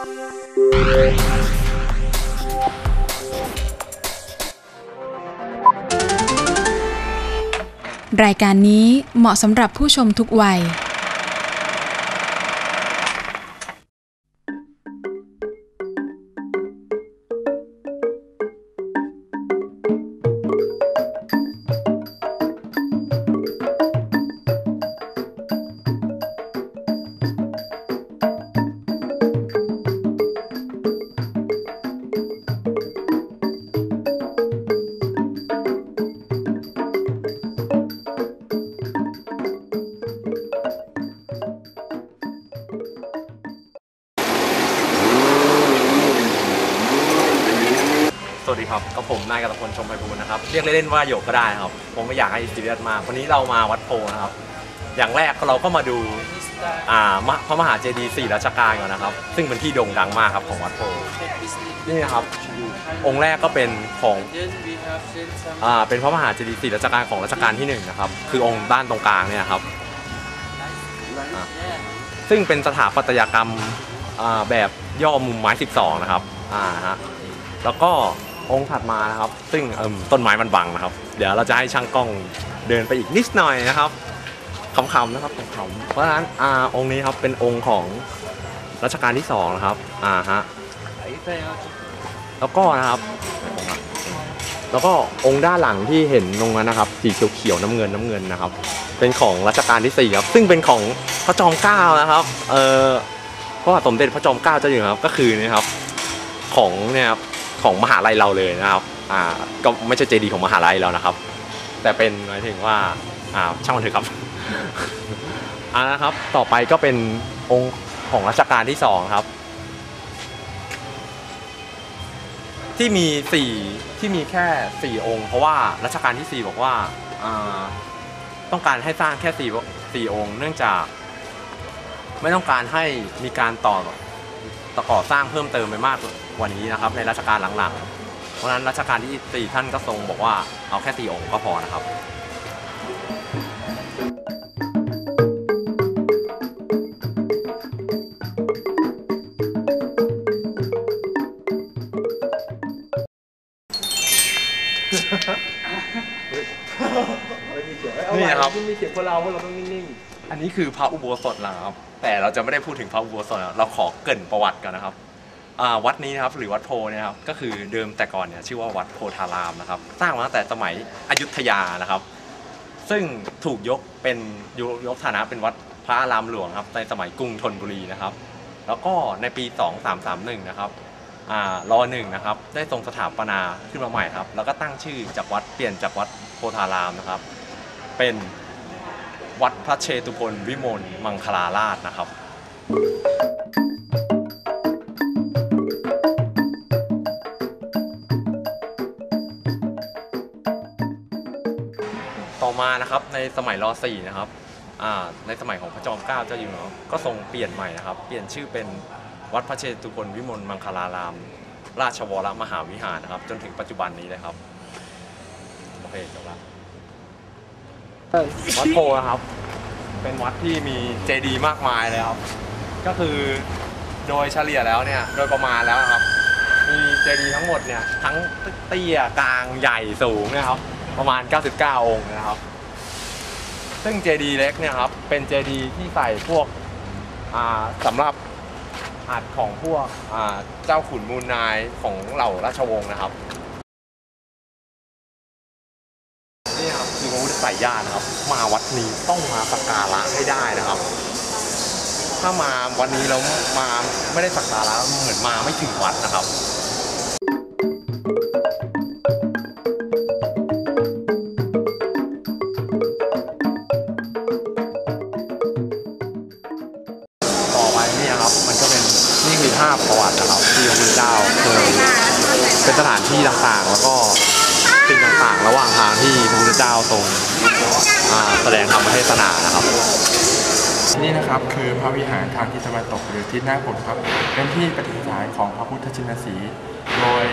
รายการนี้เหมาะสำหรับผู้ชมทุกวัย วัสดีครับกับผมนายกัตพลชมไพบูลนะครับ เรียกเล่นๆว่าโยกก็ได้ครับ ผมไม่อยากให้ซีเรียสมากวันนี้เรามาวัดโพนะครับ อย่างแรกเราก็มาดูอ่ามะพระมหาเจดีย์สี่รัชกาลก่อนนะครับ ซึ่งเป็นที่โด่งดังมากครับของวัดโพนี่นะครับ องค์แรกก็เป็นของอ่าเป็นพระมหาเจดีย์สี่รัชกาลของรัชกาลที่หนึ่งนะครับ คือองค์ด้านตรงกลางเนี่ยครับ ซึ่งเป็นสถาปัตยกรรมแบบย่อมุมไม้ 12 นะครับอ่าฮะแล้วก็ องค์ถัดมานะครับ ซึ่งต้นไม้มันบังนะครับ เดี๋ยวเราจะให้ช่างกล้องเดินไปอีกนิดหน่อยนะครับคำๆนะครับคำๆเพราะฉะนั้นอ่าองค์นี้ครับเป็นองค์ของรัชกาลที่สองนะครับอ่าฮะแล้วก็นะครับ แล้วก็องค์ด้านหลังที่เห็นตรงนั้นนะครับ สีเขียวๆน้ำเงินน้ำเงินนะครับ เป็นของรัชกาลที่สี่ครับ ซึ่งเป็นของพระจอมเกล้านะครับ เออเพราะว่าสมเด็จพระจอมเกล้าเจ้าอยู่ครับ ก็คือเนี่ยครับ ของเนี่ยครับ ของมหาลัยเราเลยนะครับอ่าก็ไม่ใช่เจดีย์ของมหาลัยเรานะครับ แต่เป็นหมายถึงว่าอ่าช่างมันเถอะครับอ่านะครับต่อไปก็เป็นองค์ของรัชกาลที่สองครับ ที่มีสี่ที่มีแค่สี่องค์ เพราะว่ารัชกาลที่สี่บอกว่าอ่าต้องการให้สร้างแค่สี่สี่องค์ เนื่องจากไม่ต้องการให้มีการต่อ ต่อก่อสร้างเพิ่มเติมไปมากกว่านี้นะครับในรัชกาลหลังๆ เพราะฉะนั้นรัชกาลที่สี่ท่านก็ทรงบอกว่าเอาแค่สี่องค์ก็พอนะครับนี่นะครับมีเสียงพวกเราพวกเราต้องนิ่ง อันนี้คือพระอุโบสถนะครับ แต่เราจะไม่ได้พูดถึงพระอุโบสถนะเราขอเกรินประวัติกันนะครับอ่าวัดนี้นะครับหรือวัดโพเนี่ยครับก็คือเดิมแต่ก่อนเนี่ยชื่อว่าวัดโพธารามนะครับ สร้างมาตั้งแต่สมัยอยุธยานะครับ ซึ่งถูกยกเป็นยกยกฐานะเป็นวัดพระอารามหลวงครับในสมัยกรุงธนบุรีนะครับ แล้วก็ในปี 2331 นะครับอ่ารอหนึ่งนะครับได้ทรงสถาปนาขึ้นมาใหม่ครับ แล้วก็ตั้งชื่อจากวัดเปลี่ยนจากวัดโพธารามนะครับ เป็น วัดพระเชตุพนวิมลมังคลาราชนะครับต่อมานะครับในสมัยร .4 นะครับในสมัยของพระจอมเกล้าเจ้าอยู่หัวก็ทรงเปลี่ยนใหม่นะครับ เปลี่ยนชื่อเป็นวัดพระเชตุพนวิมลมังคลาราม ราชวรมหาวิหารนะครับ จนถึงปัจจุบันนี้เลยครับ โอเคจบละ วัดโพนะครับ เป็นวัดที่มีเจดีย์มากมายเลยครับ ก็คือโดยเฉลี่ยแล้วเนี่ย โดยประมาณแล้วครับ มีเจดีย์ทั้งหมดเนี่ย ทั้งเตี้ยกลางใหญ่สูงนะครับ ประมาณ 99 องค์นะครับ ซึ่งเจดีย์เล็กเนี่ยครับ เป็นเจดีย์ที่ใส่พวกอ่าสำหรับอัดของพวกเจ้าขุนมูลนายของเหล่าราชวงศ์นะครับ ยญาตินะครับ มาวัดนี้ต้องมาสักการะให้ได้นะครับ ถ้ามาวันนี้แล้วมาไม่ได้สักการะเหมือนมาไม่ถึงวัดนะครับ ทางทิศตะวันตกหรือทิศหน้าฝนครับ เป็นที่ประดิษฐานของพระพุทธชินสีห์โดย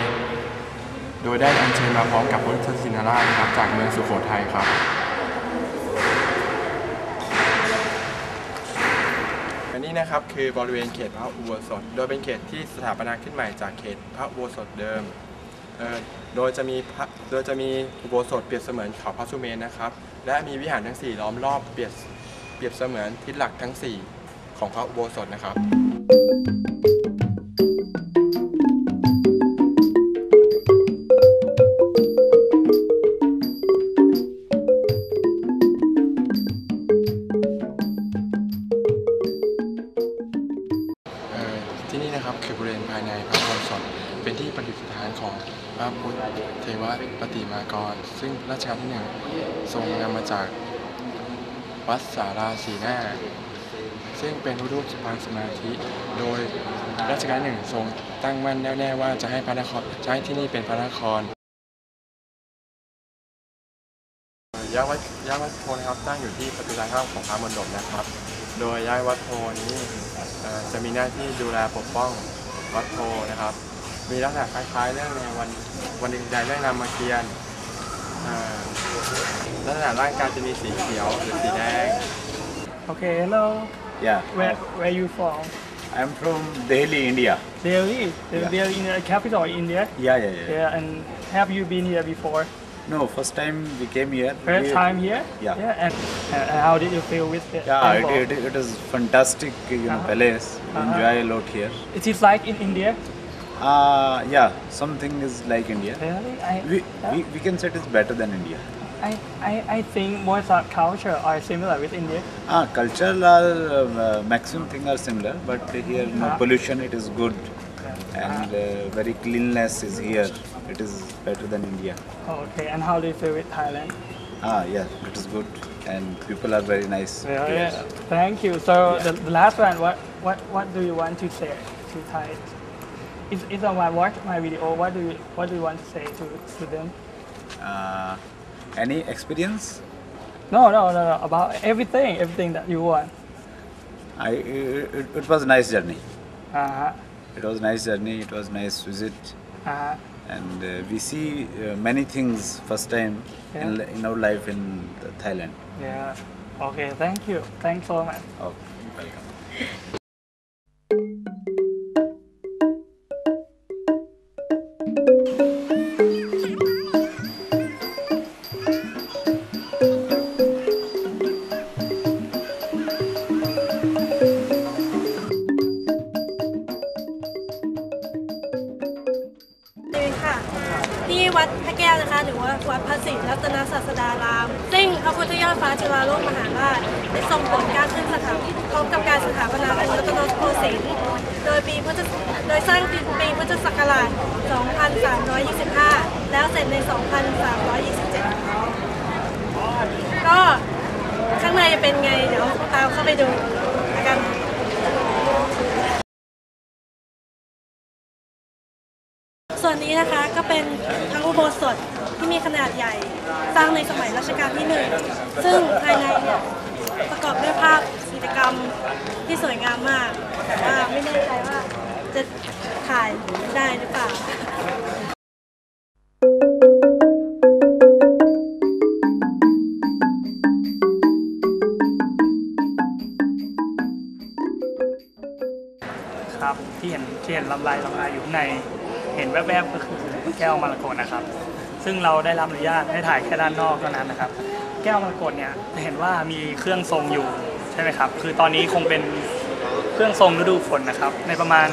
โดยได้อัญเชิญมาพร้อมกับพุทธชินราชนะครับจากเมืองสุโขทัยครับนอันนี้นะครับคือบริเวณเขตพระอุโบสถ โดยเป็นเขตที่สถาปนาขึ้นใหม่จากเขตพระอุโบสถเดิมโดยจะมีโดยจะมีอุโบสถเปรียบเสมือนเขาพระสุเมนนะครับ และมีวิหารทั้ง 4 ล้อมรอบเปรียบเปรียบเสมือนทิศหลักทั้ง 4 ของพระอุโบสถนะครับที่นี่นะครับคือบริเวณภายในพระอุโบสถเป็นที่ประดิษฐานของพระพุทธเทวปฏิมากร ซึ่งรัชกาลที่หนึ่งทรงนำมาจากวัดสาราสีหน้า ซึ่งเป็นรูปปางสมาธิ โดยรัชกาลหนึ่งทรงตั้งมั่นแน่วแน่ว่าจะให้พระนครจะให้ที่นี่เป็นพระนครเอ่อยาวัดยาวัดโพนะครับตั้งอยู่ที่ประตูทางเข้าของพระมณฑปนะครับ โดยย้ายวัดโพนี้จะมีหน้าที่ดูแลปกป้องวัดโพนะครับ มีลักษณะคล้ายๆเรื่องในวันวันดินแดนเรื่องรามเกียรติลักษณะร่างกายจะมีสีเขียวหรือสีแดง Okay, hello. Yeah, Where where you from? I'm from Delhi, India. Delhi. Yeah. Delhi in the capital of India. Yeah, yeah, yeah. Yeah, and have you been here before? No, first time we came here. First we- time here? Yeah. Yeah, and, and how did you feel with the Yeah, it, it, it is fantastic, you know, Uh-huh. palace. Uh-huh. Enjoy a lot here. It is like in India. Uh, yeah, something is like India. Really? I, We, we, we can say it is better than India. I, I, I think most of culture are similar with India. Ah, cultural are, uh, maximum thing are similar, but here no Uh-huh. pollution, it is good. And uh, very cleanliness is here. It is better than India. Okay, and how do you feel with Thailand? Ah, yeah, it is good. And people are very nice. Yeah, yeah. Thank you. So the, the last one, what, what, what do you want to say to Thai? Is if someone watch my video, what do you, what do you want to say to, to them? Uh, any experience? No, no, no, no. About everything, everything that you want. I it, it was a nice journey. Uh-huh. It was a nice journey. It was nice visit, Uh-huh. and uh, we see uh, many things first time in, Yeah. in our life in Thailand. Yeah. Okay. Thank you. Thanks so much. Oh, welcome. เล ซึ่งพระพุทธยอดฟ้าจุฬาโลกมหาราชได้ทรงผลการขึ้นสถาปพร้อมกับการสถาปนาองค์รัตนโกสินทร์โดยปีพุทธโดยสร้างปีพุทธศักราช 2325 แล้วเสร็จใน 2327 ก็ข้างในเป็นไง เดี๋ยวตามเข้าไปดูกัน ส่วนนี้นะคะก็เป็นพระอุโบสถที่มีขนาดใหญ่ สร้างในสมัยรัชกาลที่หนึ่งซึ่งภายในเนี่ยประกอบด้วยภาพกิจกรรมที่สวยงามมาก แต่ว่าไม่แน่ใจว่าจะถ่ายได้หรือเปล่าครับที่เห็นที่เห็นลำลายลำลายอยู่ใน เห็นแวบๆก็คือแก้วมรกตนะครับ ซึ่งเราได้รับอนุญาตให้ถ่ายแค่ด้านนอกเท่านั้นนะครับ แก้วมรกตเนี่ยจะเห็นว่ามีเครื่องทรงอยู่ใช่ไหมครับ คือตอนนี้คงเป็นเครื่องทรงฤดูฝนนะครับ ในประมาณ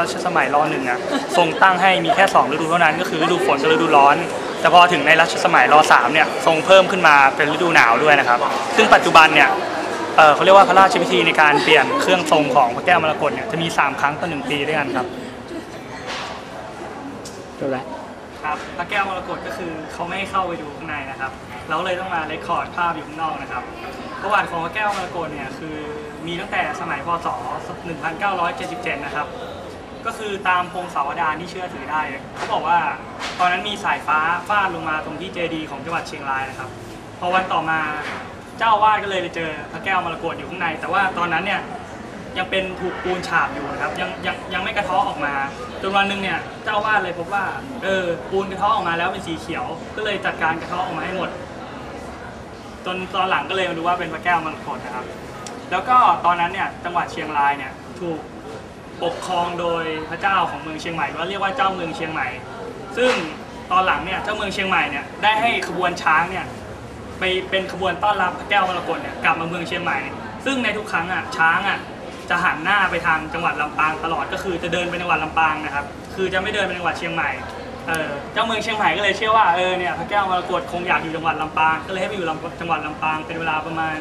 รัชสมัยรอหนึ่งอะทรงตั้งให้มีแค่สองฤดูเท่านั้นก็คือฤดูฝนกับฤดูร้อน แต่พอถึงในรัชสมัยรอสามเนี่ยทรงเพิ่มขึ้นมาเป็นฤดูหนาวด้วยนะครับ ซึ่งปัจจุบันเนี่ยเเขาเรียกว่าพระราชพิธีในการเปลี่ยนเครื่องทรงของพระแก้วมรกตเนี่ยจะมี 3 ครั้งต่อหนึ่งปีด้วยกันครับ ดูแลครับพระแก้วมรกตก็คือเขาไม่ให้เข้าไปดูข้างในนะครับ เราเลยต้องมาเรคคอร์ดภาพอยู่ข้างนอกนะครับ ประวัติของพระแก้วมรกตเนี่ยคือมีตั้งแต่สมัยพศ 1977 นะครับ ก็คือตามพงศาวดารที่เชื่อถือได้เขาบอกว่าตอนนั้นมีสายฟ้าฟาดลงมาตรงที่เจดีย์ของจังหวัดเชียงรายนะครับ พอวันต่อมาเจ้าวาดก็เลยไปเจอพระแก้วมรกตอยู่ข้างใน แต่ว่าตอนนั้นเนี่ย ยังเป็นถูกปูนฉาบอยู่นะครับยังยังยังไม่กระเทาะออกมาจนวันหนึ่งเนี่ยเจ้าวาดเลยพบว่าเออปูนกระเทาะออกมาแล้วเป็นสีเขียว ก็เลยจัดการกระเทาะออกมาให้หมด จนตอนหลังก็เลยมาดูว่าเป็นพระแก้วมรกตนะครับ แล้วก็ตอนนั้นเนี่ยจังหวัดเชียงรายเนี่ยถูกปกครองโดยพระเจ้าของเมืองเชียงใหม่ก็เรียกว่าเจ้าเมืองเชียงใหม่ ซึ่งตอนหลังเนี่ยเจ้าเมืองเชียงใหม่เนี่ยได้ให้ขบวนช้างเนี่ยไปเป็นขบวนต้อนรับพระแก้วมรกตเนี่ยกลับมาเมืองเชียงใหม่ ซึ่งในทุกครั้งอะช้างอะ จะหันหน้าไปทางจังหวัดลำปางตลอดก็คือจะเดินไปจังหวัดลำปางนะครับ คือจะไม่เดินไปจังหวัดเชียงใหม่เออเจ้าเมืองเชียงใหม่ก็เลยเชื่อว่าเออเนี่ยพระแก้วมรกตคงอยากอยู่จังหวัดลำปาง ก็เลยให้ไปอยู่ลำจังหวัดลำปางเป็นเวลาประมาณ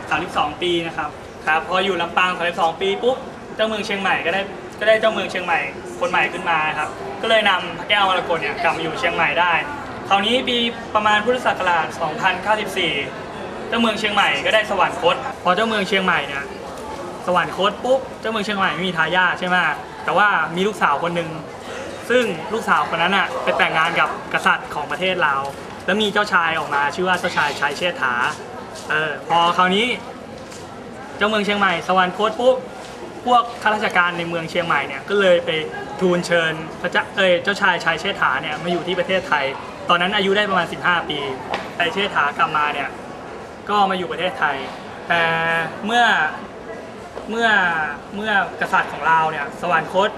32 ปีนะครับครับพออยู่ลำปาง32ปีปุ๊บเจ้าเมืองเชียงใหม่ก็ได้ก็ได้เจ้าเมืองเชียงใหม่คนใหม่ขึ้นมาครับก็เลยนำพระแก้วมรกตเนี่ยกลับมาอยู่เชียงใหม่ได้คราวนี้ปีประมาณพุทธศักราช 2094 เจ้าเมืองเชียงใหม่ก็ได้สวรรคต พอเจ้าเมืองเชียงใหม่เนี่ย สวรรคตปุ๊บเจ้าเมืองเชียงใหม่ไม่มีทายาทใช่ไหมแต่ว่ามีลูกสาวคนหนึ่งซึ่งลูกสาวคนนั้นอะไปแต่งงานกับกษัตริย์ของประเทศเราวแล้วมีเจ้าชายออกมาชื่อว่าเจ้าชายชัยเชษฐาเออพอคราวนี้ เจ้าเมืองเชียงใหม่สวรรคตปุ๊บพวกข้าราชการในเมืองเชียงใหม่เนี่ยก็เลยไปทูลเชิญพระเจ้าเอยเจ้าชายชัยเชษฐาเนี่ยมาอยู่ที่ประเทศไทย ตอนนั้นอายุได้ประมาณ 15 ปีชัยเชษฐากลับมาเนี่ยก็มาอยู่ประเทศไทย แต่เมื่อ เมื่อเมื่อกษัตริย์ของเราเนี่ยสวรรคต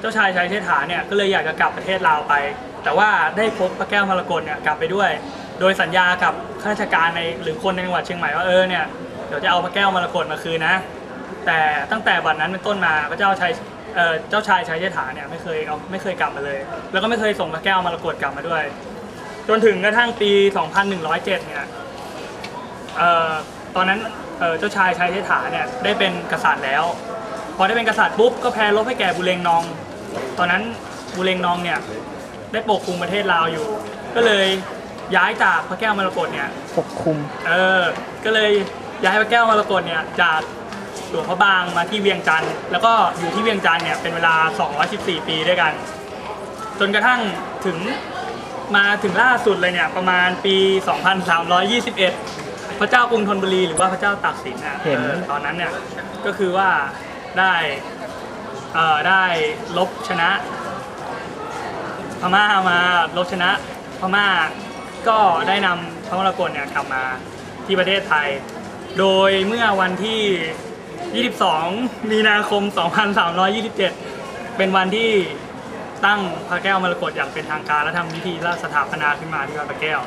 เจ้าชายชัยเชษฐาเนี่ยก็เลยอยากจะกลับประเทศลาวไป แต่ว่าได้พกพระแก้วมรกตเนี่ยกลับไปด้วย โดยสัญญากับข้าราชการในหรือคนในจังหวัดเชียงใหม่ว่าเออเนี่ยเดี๋ยวจะเอาพระแก้วมรกตมาคืนนะ แต่ตั้งแต่บัดนั้นเป็นต้นมาพระเจ้าชัยเอ่อเจ้าชายชัยเชษฐาเนี่ยไม่เคยเอาไม่เคยกลับมาเลย แล้วก็ไม่เคยส่งพระแก้วมรกตกลับมาด้วย จนถึงกระทั่งปี 2107 เนี่ยเอ่อตอนนั้น เอ่อเจ้าชายชัยเชษฐาเนี่ยได้เป็นกษัตริย์แล้ว พอได้เป็นกษัตริย์ปุ๊บก็แพ้รบให้แก่บุเรงนอง ตอนนั้นบุเรงนองเนี่ยได้ปกครองประเทศลาวอยู่ ก็เลยย้ายจากพระแก้วมรกตเนี่ยปกคลุมเออก็เลยย้ายพระแก้วมรกตเนี่ยจากหลวงพระบางมาที่เวียงจันทร์แล้วก็อยู่ที่เวียงจันทร์เนี่ยเป็นเวลา 214 ปีด้วยกัน จนกระทั่งถึงมาถึงล่าสุดเลยเนี่ยประมาณปี 2321 พระเจ้ากรุงธนบุรีหรือว่าพระเจ้าตากสินน่ะเห็น ออตอนนั้นเนี่ยก็คือว่าได้เอ่อได้ลบชนะ พม่ามาลบชนะ พม่าก็ได้นำพระมรกตเนี่ยกลับมาที่ประเทศไทย โดยเมื่อวันที่ 22 มีนาคม 2327 เป็นวันที่ตั้งพระแก้วมรกตอย่างเป็นทางการและทำพิธีราชสถาปนาขึ้นมาที่วัดพระแก้ว